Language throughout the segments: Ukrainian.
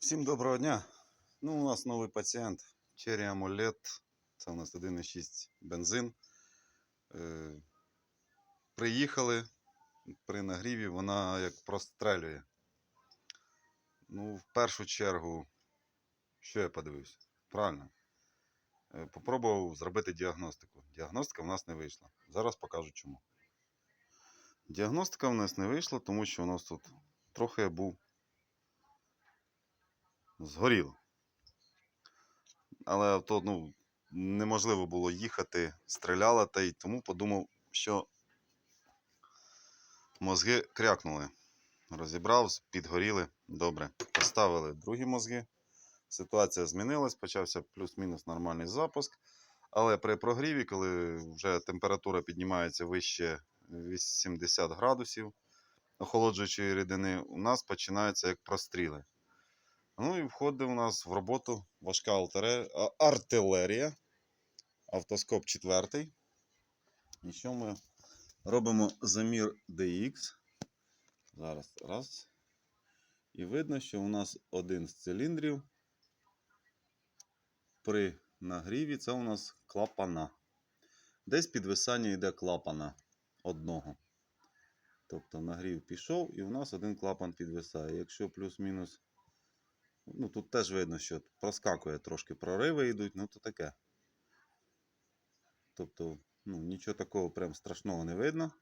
Всім доброго дня. Ну, у нас новий пацієнт Cherry AMOLED. Це у нас 1,6 бензин. Е, приїхали при нагріві, вона як прострелює. Ну, в першу чергу, що я подивився? Правильно. Е, попробував зробити діагностику. Діагностика в нас не вийшла. Зараз покажу чому. Діагностика в нас не вийшла, тому що у нас тут трохи був згоріло. Але авто ну, неможливо було їхати, стріляло, та й тому подумав, що мозги крякнули. Розібрав, підгоріли. Добре. Поставили другі мозги. Ситуація змінилась, почався плюс-мінус нормальний запуск. Але при прогріві, коли вже температура піднімається вище 80 градусів охолоджуючої рідини, у нас починаються як простріли. Ну і входить у нас в роботу важка артилерія. Автоскоп четвертий. І що ми робимо замір DX. Зараз раз. І видно, що у нас один з циліндрів при нагріві це у нас клапана. Десь підвисання йде клапана одного. Тобто нагрів пішов, і у нас один клапан підвисає. Якщо плюс-мінус Ну, тут теж видно, що проскакує трошки прориви йдуть, ну то таке. Тобто, ну, нічого такого прям страшного не видно.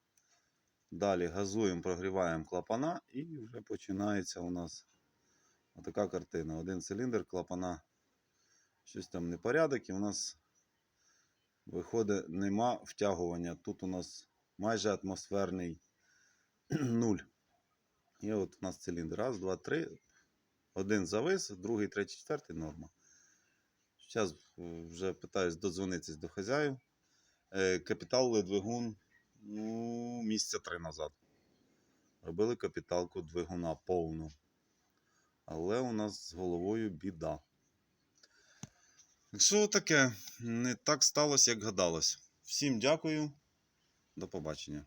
Далі газуємо, прогріваємо клапана і вже починається у нас отака картина. Один циліндр, клапана, щось там непорядок, і у нас виходить, нема втягування. Тут у нас майже атмосферний нуль. І от у нас циліндр. Раз, два, три. Один завис, другий, третій, четвертий норма. Зараз вже питаюсь додзвонитись до хазяїв. Е, Капітал двигун ну, місяця три назад. Робили капіталку двигуна повну. Але у нас з головою біда. Якщо таке, не так сталося, як гадалось. Всім дякую. До побачення.